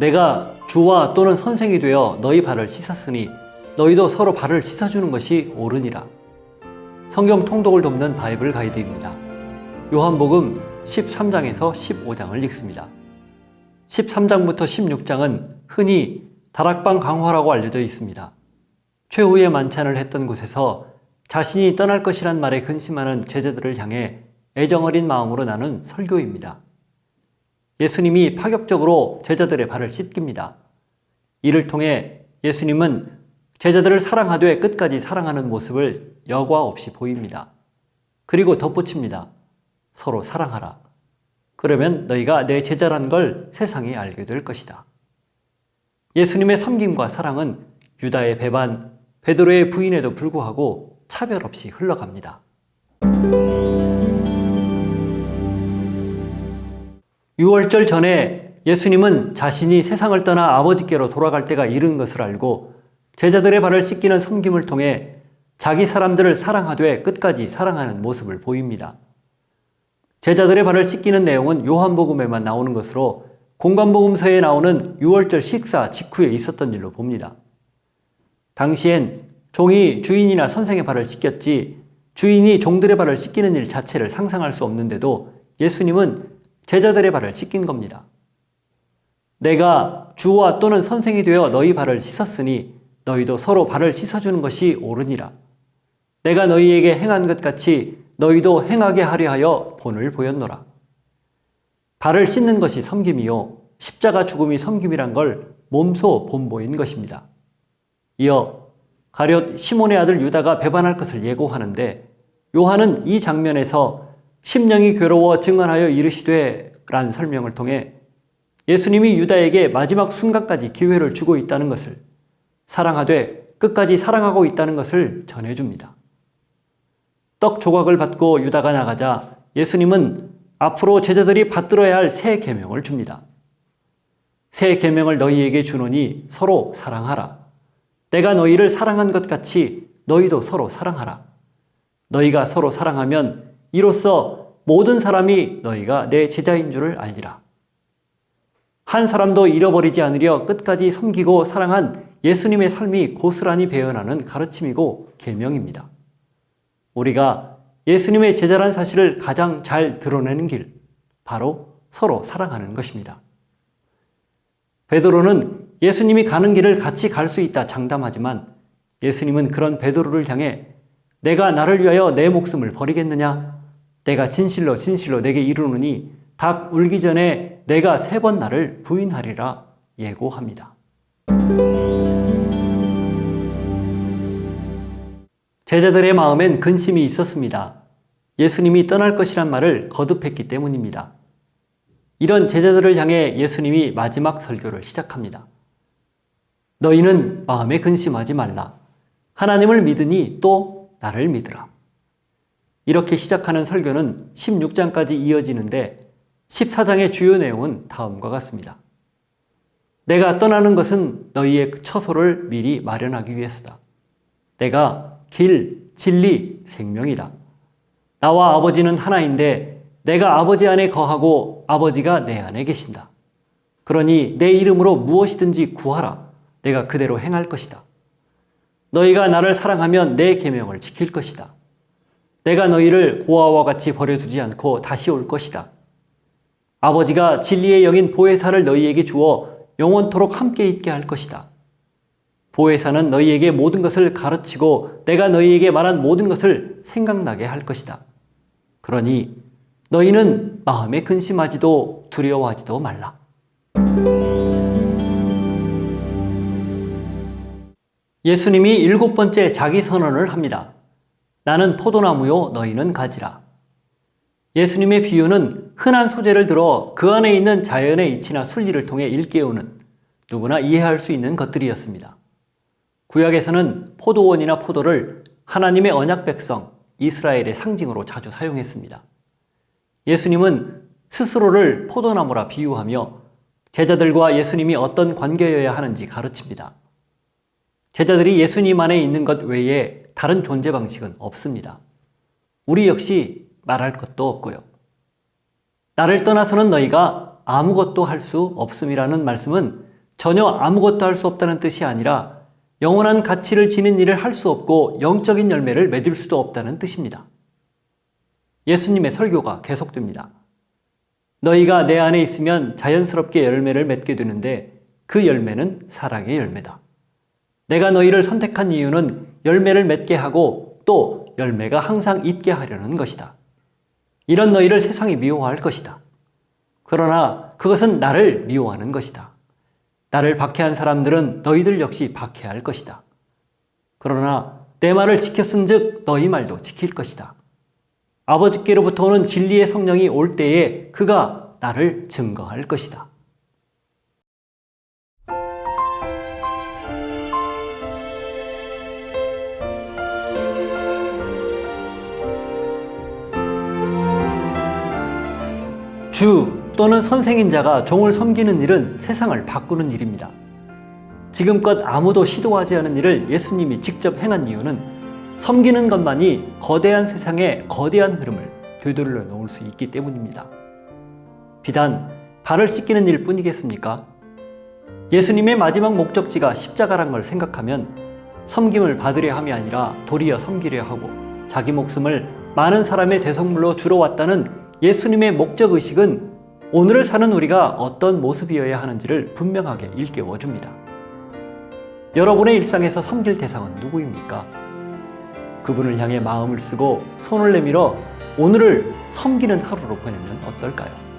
내가 주와 또는 선생이 되어 너희 발을 씻었으니 너희도 서로 발을 씻어주는 것이 옳으니라. 성경 통독을 돕는 바이블 가이드입니다. 요한복음 13장에서 15장을 읽습니다. 13장부터 16장은 흔히 다락방 강화라고 알려져 있습니다. 최후의 만찬을 했던 곳에서 자신이 떠날 것이란 말에 근심하는 제자들을 향해 애정어린 마음으로 나눈 설교입니다. 예수님이 파격적으로 제자들의 발을 씻깁니다. 이를 통해 예수님은 제자들을 사랑하되 끝까지 사랑하는 모습을 여과 없이 보입니다. 그리고 덧붙입니다. 서로 사랑하라. 그러면 너희가 내 제자란 걸 세상이 알게 될 것이다. 예수님의 섬김과 사랑은 유다의 배반, 베드로의 부인에도 불구하고 차별 없이 흘러갑니다. 유월절 전에 예수님은 자신이 세상을 떠나 아버지께로 돌아갈 때가 이른 것을 알고 제자들의 발을 씻기는 섬김을 통해 자기 사람들을 사랑하되 끝까지 사랑하는 모습을 보입니다. 제자들의 발을 씻기는 내용은 요한복음에만 나오는 것으로 공관복음서에 나오는 유월절 식사 직후에 있었던 일로 봅니다. 당시엔 종이 주인이나 선생의 발을 씻겼지 주인이 종들의 발을 씻기는 일 자체를 상상할 수 없는데도 예수님은 제자들의 발을 씻긴 겁니다. 내가 주와 또는 선생이 되어 너희 발을 씻었으니 너희도 서로 발을 씻어주는 것이 옳으니라. 내가 너희에게 행한 것 같이 너희도 행하게 하려 하여 본을 보였노라. 발을 씻는 것이 섬김이요. 십자가 죽음이 섬김이란 걸 몸소 본보인 것입니다. 이어 가룟 시몬의 아들 유다가 배반할 것을 예고하는데 요한은 이 장면에서 심령이 괴로워 증언하여 이르시되 라는 설명을 통해 예수님이 유다에게 마지막 순간까지 기회를 주고 있다는 것을 사랑하되 끝까지 사랑하고 있다는 것을 전해줍니다. 떡 조각을 받고 유다가 나가자 예수님은 앞으로 제자들이 받들어야 할 새 계명을 줍니다. 새 계명을 너희에게 주노니 서로 사랑하라. 내가 너희를 사랑한 것 같이 너희도 서로 사랑하라. 너희가 서로 사랑하면 이로써 모든 사람이 너희가 내 제자인 줄을 알리라. 한 사람도 잃어버리지 않으려 끝까지 섬기고 사랑한 예수님의 삶이 고스란히 배어나는 가르침이고 계명입니다. 우리가 예수님의 제자란 사실을 가장 잘 드러내는 길, 바로 서로 사랑하는 것입니다. 베드로는 예수님이 가는 길을 같이 갈 수 있다 장담하지만 예수님은 그런 베드로를 향해 내가 나를 위하여 내 목숨을 버리겠느냐? 내가 진실로 진실로 내게 이르노니 닭 울기 전에 내가 세 번 나를 부인하리라 예고합니다. 제자들의 마음엔 근심이 있었습니다. 예수님이 떠날 것이란 말을 거듭했기 때문입니다. 이런 제자들을 향해 예수님이 마지막 설교를 시작합니다. 너희는 마음에 근심하지 말라. 하나님을 믿으니 또 나를 믿으라. 이렇게 시작하는 설교는 16장까지 이어지는데 14장의 주요 내용은 다음과 같습니다. 내가 떠나는 것은 너희의 처소를 미리 마련하기 위해서다. 내가 길, 진리, 생명이다. 나와 아버지는 하나인데 내가 아버지 안에 거하고 아버지가 내 안에 계신다. 그러니 내 이름으로 무엇이든지 구하라. 내가 그대로 행할 것이다. 너희가 나를 사랑하면 내 계명을 지킬 것이다. 내가 너희를 고아와 같이 버려두지 않고 다시 올 것이다. 아버지가 진리의 영인 보혜사를 너희에게 주어 영원토록 함께 있게 할 것이다. 보혜사는 너희에게 모든 것을 가르치고 내가 너희에게 말한 모든 것을 생각나게 할 것이다. 그러니 너희는 마음에 근심하지도 두려워하지도 말라. 예수님이 일곱 번째 자기 선언을 합니다. 나는 포도나무요, 너희는 가지라. 예수님의 비유는 흔한 소재를 들어 그 안에 있는 자연의 이치나 순리를 통해 일깨우는 누구나 이해할 수 있는 것들이었습니다. 구약에서는 포도원이나 포도를 하나님의 언약 백성 이스라엘의 상징으로 자주 사용했습니다. 예수님은 스스로를 포도나무라 비유하며 제자들과 예수님이 어떤 관계여야 하는지 가르칩니다. 제자들이 예수님 안에 있는 것 외에 다른 존재 방식은 없습니다. 우리 역시 말할 것도 없고요. 나를 떠나서는 너희가 아무것도 할 수 없음이라는 말씀은 전혀 아무것도 할 수 없다는 뜻이 아니라 영원한 가치를 지닌 일을 할 수 없고 영적인 열매를 맺을 수도 없다는 뜻입니다. 예수님의 설교가 계속됩니다. 너희가 내 안에 있으면 자연스럽게 열매를 맺게 되는데 그 열매는 사랑의 열매다. 내가 너희를 선택한 이유는 열매를 맺게 하고 또 열매가 항상 있게 하려는 것이다. 이런 너희를 세상이 미워할 것이다. 그러나 그것은 나를 미워하는 것이다. 나를 박해한 사람들은 너희들 역시 박해할 것이다. 그러나 내 말을 지켰은 즉 너희 말도 지킬 것이다. 아버지께로부터 오는 진리의 성령이 올 때에 그가 나를 증거할 것이다. 주 또는 선생인 자가 종을 섬기는 일은 세상을 바꾸는 일입니다. 지금껏 아무도 시도하지 않은 일을 예수님이 직접 행한 이유는 섬기는 것만이 거대한 세상의 거대한 흐름을 되돌려 놓을 수 있기 때문입니다. 비단 발을 씻기는 일 뿐이겠습니까? 예수님의 마지막 목적지가 십자가란 걸 생각하면 섬김을 받으려 함이 아니라 도리어 섬기려 하고 자기 목숨을 많은 사람의 대성물로 주러 왔다는 예수님의 목적 의식은 오늘을 사는 우리가 어떤 모습이어야 하는지를 분명하게 일깨워 줍니다. 여러분의 일상에서 섬길 대상은 누구입니까? 그분을 향해 마음을 쓰고 손을 내밀어 오늘을 섬기는 하루로 보내면 어떨까요?